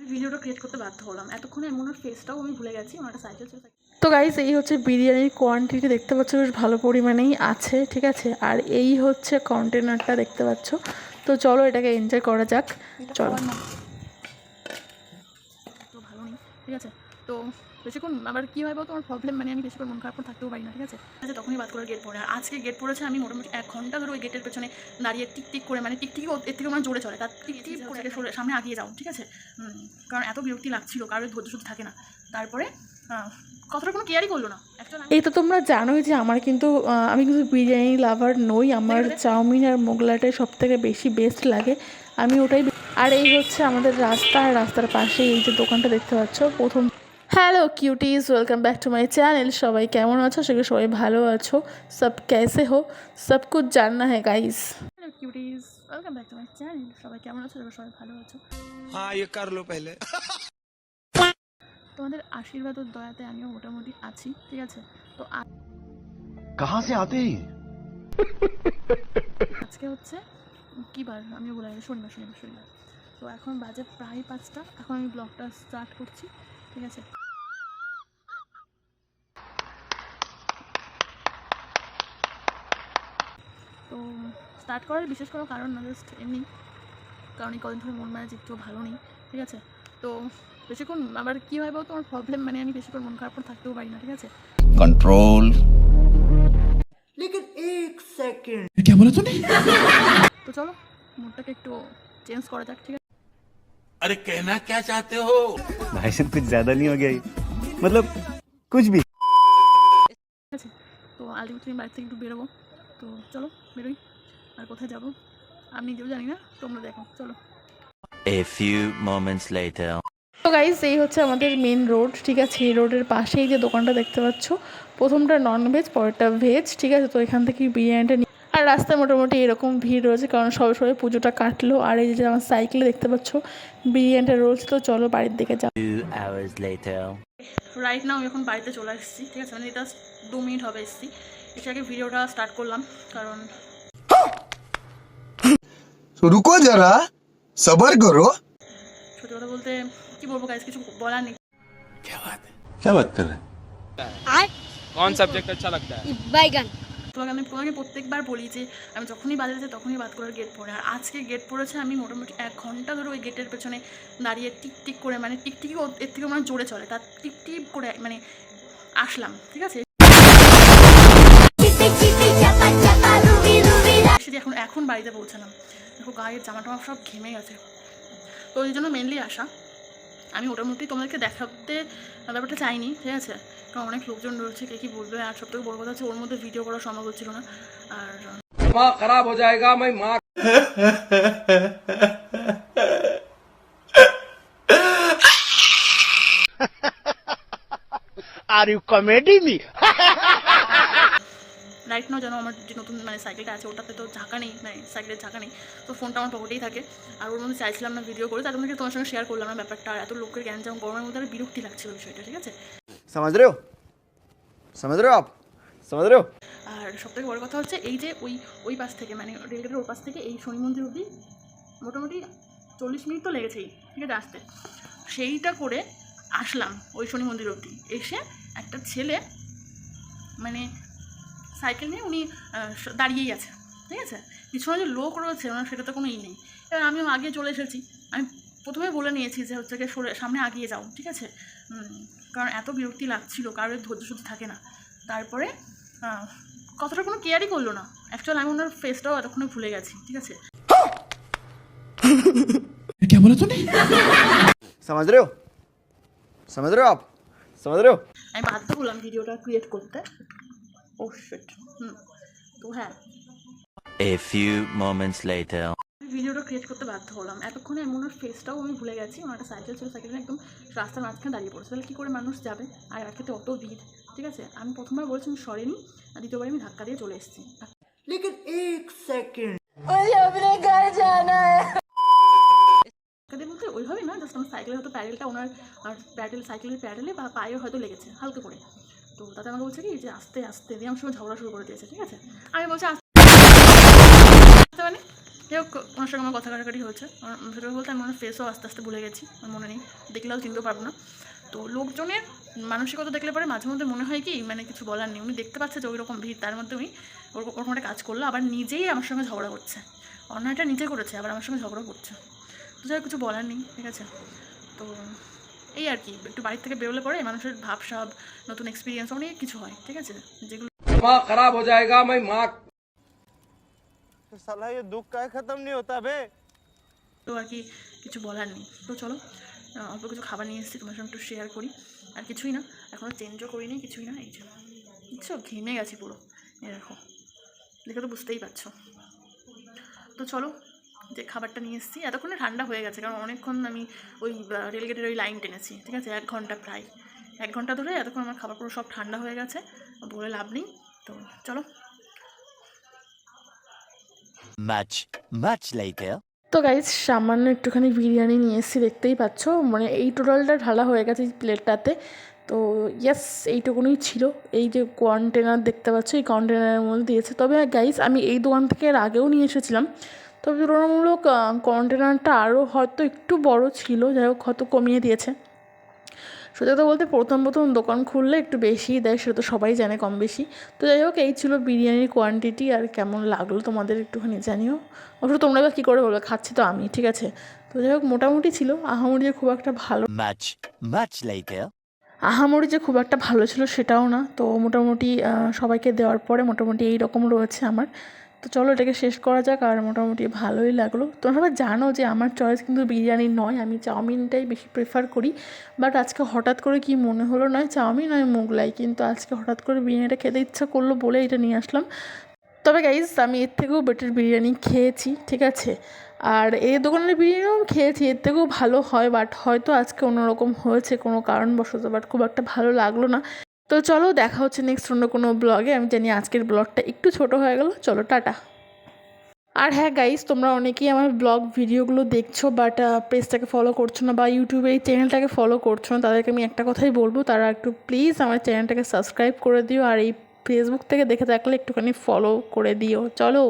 ভিডিওটা ক্রিয়েট করতে বাধ্য হলাম। এতক্ষণে এমন ফেসটাও আমি ভুলে গেছি আমার একটা সাইকেল ছিল তো গাইজ এই হচ্ছে বিরিয়ানির কোয়ান্টিটি দেখতে পাচ্ছ বেশ ভালো পরিমাণেই আছে ঠিক আছে? আর এই হচ্ছে কন্টেনারটা দেখতে পাচ্ছ। তো চলো এটাকে এনজয় করা যাক। চলো। তো ভালো নেই ঠিক আছে? তো বেশিক্ষণ আবার কী হয় বলতো? আমার প্রবলেম মানে আমি বেশিক্ষণ মন খারাপ করে থাকতেও পারি না ঠিক আছে? আচ্ছা তখনই বাদ করে গেট পড়ে আর আজকে গেট পড়েছে আমি মোটামুটি এক ঘণ্টা ধরে ওই গেটের পেছনে দাঁড়িয়ে টিক টিক করে মানে টিক টিক এর থেকে আমার জোরে চলে। তার টিক টিক করে সামনে আগিয়ে যাও ঠিক আছে? কারণ এত বিরক্তি লাগছিল কারোর ধৈর্য শুধু থাকে না। তারপরে কথাটা কোনো কেয়ারই করল না। এই তো তোমরা জানোই যে আমার কিন্তু আমি কিন্তু বিরিয়ানি লাভার নই। আমার চাউমিন আর মোগলাটাই সব থেকে বেশি বেস্ট লাগে। আমি ওটাই আর এই হচ্ছে আমাদের রাস্তা আর রাস্তার পাশে এই যে দোকানটা দেখতে পাচ্ছ প্রথম hello cuties welcome back to my channel সবাই কেমন আছো? সেগুলো সবাই ভালো আছো। সব ক্যাসে হো সব কুছ জাননা হ্যাঁ guys hello cuties welcome back to my channel সবাই কেমন আছো? সেগুলো সবাই ভালো আছো। হ্যাঁ তোমাদের আশীর্বাদ দয়াতে আমিও মোটামুটি আছি ঠিক আছে? তো আজকে হচ্ছে কি বার? আমিও বলে শনিবার শনিবার শনিবার। তো এখন বাজে প্রায় পাঁচটা। এখন আমি ব্লগটা স্টার্ট করছি ঠিক আছে? স্টার্ট করার বিশেষ কোনো কারণ না জাস্ট এমনি কারণ এই কদিন ধরে মন মারা একটু ভালো নেই ঠিক আছে তো বেশিক্ষণ আবার কী হয় বলতো আমার প্রবলেম মানে আমি বেশিক্ষণ মন খারাপ করে থাকতেও পারি না ঠিক আছে कंट्रोल তো চলো মুডটাকে একটু চেঞ্জ করা যাক ঠিক আছে अरे कहना क्या चाहते हो भाई साहब कुछ ज्यादा नहीं हो गया ये? मतलब कुछ भी ঠিক আছে তো আলটিমেটলি বাড়ি থেকে একটু বেরোবো তো চলো বেরোই আর কোথায় যাব? আমি নিজেও জানি না তোমরা দেখো চলো। A few moments later. তো গাইস এই হচ্ছে আমাদের মেন রোড ঠিক আছে? এই রোডের পাশেই যে দোকানটা দেখতে পাচ্ছ প্রথমটা নন ভেজ পরেরটা ভেজ ঠিক আছে? তো এখান থেকে বিরিয়ানিটা নিয়ে আর রাস্তায় মোটামুটি এরকম ভিড় রয়েছে কারণ সবে সবে পুজোটা কাটলো আর এই যে আমার সাইকেলে দেখতে পাচ্ছ বিরিয়ানিটা রয়েছে তো চলো বাড়ির দিকে যাও. রাইট নাও আমি এখন বাড়িতে চলে এসেছি ঠিক আছে? মানে এটা দু মিনিট হবে এসেছি। এসে আগে ভিডিওটা স্টার্ট করলাম কারণ तो रुको जरा सबर करो সত্যি কথা বলতে কি বলবো গাইজ কিছু বলার নেই क्या बात कर रहे हैं कौन सब्जेक्ट अच्छा लगता है बैगन তোমাকে আমি তোমাকে প্রত্যেকবার বলি যে আমি যখনই বাজারে যাই তখনই বাদ করার গেট পড়ে আর আজকে গেট পড়েছে আমি মোটামুটি এক ঘন্টা ধরে ওই গেটের পেছনে দাঁড়িয়ে টিক টিক করে মানে টিক টিকই ওর- এর থেকে মানে জোরে চলে তার টিপ টিপ করে মানে আসলাম ঠিক আছে সেটি এখন এখন বাড়িতে পৌঁছালাম দেখো গায়ের জামা টামা সব ঘেমে গেছে। তো ওই জন্য মেনলি আসা আমি মোটামুটি তোমাদেরকে দেখাতে ব্যাপারটা চাইনি ঠিক আছে? কারণ অনেক লোকজন রয়েছে কে কি বলবে? আর সব থেকে বড় কথা হচ্ছে ওর মধ্যে ভিডিও করা সম্ভব হচ্ছিল না। আর মা খারাপ হয়ে যায়গা মাই মা। Are you comedy me? Right now যেন আমার যে নতুন মানে সাইকেলটা আছে ওটাতে তো ঝাঁকা নেই মানে সাইকেলের ঝাঁকা নেই। তো ফোনটা আমার পকেটেই থাকে। আর ওর মধ্যে চাইছিলাম না ভিডিও করে তার মধ্যে তোমার সঙ্গে শেয়ার করলাম না ব্যাপারটা। এত লোকের জ্ঞান যেমন গরমের মধ্যে আর বিরক্তি লাগছিল বিষয়টা ঠিক আছে? আর সব থেকে বড় কথা হচ্ছে এই যে ওই ওই পাশ থেকে মানে রেলগেটের ওই পাশ থেকে এই শনি মন্দির অবধি মোটামুটি চল্লিশ মিনিট তো লেগেছেই ঠিক আছে আসতে। সেইটা করে আসলাম ওই শনি মন্দির অবধি। এসে একটা ছেলে মানে সাইকেল নিয়ে উনি আহ, স- দাঁড়িয়েই আছে ঠিক আছে পিছনে যে লোক রয়েছে ওনার সেটা তো কোনো ই নেই এবার আমিও আগে চলে এসেছি আমি প্রথমে বলে নিয়েছি যে হচ্ছে গিয়ে সরে সামনে আগিয়ে যাও ঠিক আছে উম, কারণ এত বিরক্তি লাগছিল কারোর ধৈর্য শুধু থাকে না তারপরে আহ, কথাটা কোনো কেয়ারই করলো না অ্যাকচুয়ালি আমি ওনার ফেসটাও এতক্ষণে ভুলে গেছি ঠিক আছে समझ रहे हो समझ रहे हो आप समझ रहे हो আমি বাধ্য হলাম ভিডিওটা ক্রিয়েট করতে ও শিট হুম তো হ্যাঁ। A few moments later. ভিডিওটা ক্রিয়েট করতে বাধ্য হলাম। এতক্ষণে আমি ওনার ফেসটাও আমি ভুলে গেছি। ওনার একটা সাইকেল ছিল সাইকেলটা একদম রাস্তার মাঝখানে দাঁড়িয়ে পড়েছে। তাহলে কী করে মানুষ যাবে? আর এক ক্ষেত্রে অত ভিড় ঠিক আছে? আমি প্রথমবার বলছি আমি সরেনি আর দ্বিতীয়বার আমি ধাক্কা দিয়ে চলে এসেছি। ধাক্কা দিয়ে বলতে ওইভাবে না জাস্ট আমার সাইকেলের হয়তো প্যাডেলটা ওনার আর প্যাডেল সাইকেলের প্যাডেলে বা পায়ে হয়তো লেগেছে হালকা করে। তো তাতে আমাকে বলছে কি, যে আস্তে আস্তে, দিয়ে আমার সঙ্গে ঝগড়া শুরু করে দিয়েছে, ঠিক আছে? আমি বলছি আস্তে মানে যাই হোক ওনার সঙ্গে আমার কথা কাটাকাটি হয়েছে সেটা বলতে আমি ওনার ফেসও আস্তে আস্তে ভুলে গেছি, আমার মনে নেই। দেখলেও চিনতে পারব না। তো লোকজনের মানসিকতা দেখলে পরে মাঝে মধ্যে মনে হয় কি মানে কিছু বলার নেই। উনি দেখতে পাচ্ছে যে ওই রকম ভিড়, তার মধ্যে উনি ওরকম একটা কাজ করল, আবার নিজেই আমার সঙ্গে ঝগড়া করছে। অন্যায়টা নিজে করেছে, আবার আমার সঙ্গে ঝগড়া করছে। তো যাই কিছু বলার নেই, ঠিক আছে? তো এই আর কি একটু বাড়ির থেকে বেরোলে পরে মানুষের ভাবসাব নতুন এক্সপিরিয়েন্স অনেক কিছু হয় ঠিক আছে যেগুলো दिमाग खराब हो जाएगा मैं माँ साला ये दुख का खत्म नहीं होता बे তো আর কি কিছু বলার নেই তো চলো আহ, অল্প কিছু খাবার নিয়ে এসেছি তোমার সঙ্গে একটু শেয়ার করি আর কিছুই না এখনও চেঞ্জও করিনি কিছুই না এই যে বুঝছো ঘেমে গেছি পুরো এই দেখো দেখে তো বুঝতেই পারছো তো চলো যে খাবারটা নিয়ে এসেছি এতক্ষণে ঠান্ডা হয়ে গেছে কারণ অনেকক্ষণ আমি ওই রেলগেটের ওই লাইন টেনেছি ঠিক আছে? এক ঘণ্টা প্রায়। এক ঘণ্টা ধরে এতক্ষণ আমার খাবার পুরো সব ঠান্ডা হয়ে গেছে বলে লাভ নেই। তো চলো। Much, much later. তো গাইজ সামান্য একটুখানি বিরিয়ানি নিয়ে এসেছি দেখতেই পাচ্ছ। মানে এই টোটালটা ঢালা হয়ে গেছে এই প্লেটটাতে তো ইয়েস এইটুকুনই ছিল। এই যে কন্টেনার দেখতে পাচ্ছ এই কন্টেনারের মধ্যে দিয়েছে। তবে গাইজ আমি এই দোকান থেকে এর আগেও নিয়ে এসেছিলাম। তবে তুলনামূলক কন্টেনারটা আরও হয়তো একটু বড় ছিল যাই হোক হয়তো কমিয়ে দিয়েছে। সত্যি কথা বলতে প্রথম প্রথম দোকান খুললে একটু বেশিই দেয় সেটা তো সবাই জানে কম বেশি তো যাই হোক এই ছিল বিরিয়ানির কোয়ান্টিটি আর কেমন লাগল তোমাদের একটুখানি জানিও। অবশ্য তোমরা এবার কী করে বলবে? খাচ্ছি তো আমি ঠিক আছে? তো যাই হোক মোটামুটি ছিল। আহামরি যে খুব একটা ভালো. আহামরি যে খুব একটা ভালো ছিল সেটাও না। তো মোটামুটি সবাইকে দেওয়ার পরে মোটামুটি এই রকম রয়েছে আমার। তো চলো এটাকে শেষ করা যাক, আর মোটামুটি ভালোই লাগল। তোমরা জানো যে আমার চয়েস কিন্তু বিরিয়ানি নয়, আমি চাউমিনটাই বেশি প্রেফার করি। বাট আজকে হঠাৎ করে কি মনে হলো নয়, চাউমিন নয় মোগলাই, কিন্তু আজকে হঠাৎ করে বিরিয়ানিটা খেতে ইচ্ছা করল বলে এটা নিয়ে আসলাম। তবে গাইজ আমি এর থেকেও বেটার বিরিয়ানি খেয়েছি, ঠিক আছে? আর এই দোকানের বিরিয়ানিও খেয়েছি, এর থেকেও ভালো হয় বাট হয়তো আজকে অন্যরকম হয়েছে কোনো কারণবশত বাট খুব একটা ভালো লাগল না। তো চলো দেখা হচ্ছে নেক্সট অন্য কোনো ব্লগে আমি জানি আজকের ব্লগটা একটু ছোট হয়ে গেল। চলো, টাটা। আর হ্যাঁ গাইস তোমরা অনেকেই আমার ব্লগ ভিডিওগুলো দেখছ বাট পেজটাকে ফলো করছ না বা ইউটিউবে এই চ্যানেলটাকে ফলো করছ না, তাদেরকে আমি একটা কথাই বলব, তারা একটু প্লিজ আমার চ্যানেলটাকে সাবস্ক্রাইব করে দিও, আর এই ফেসবুক থেকে দেখে থাকলে একটুখানি ফলো করে দিও। চলো।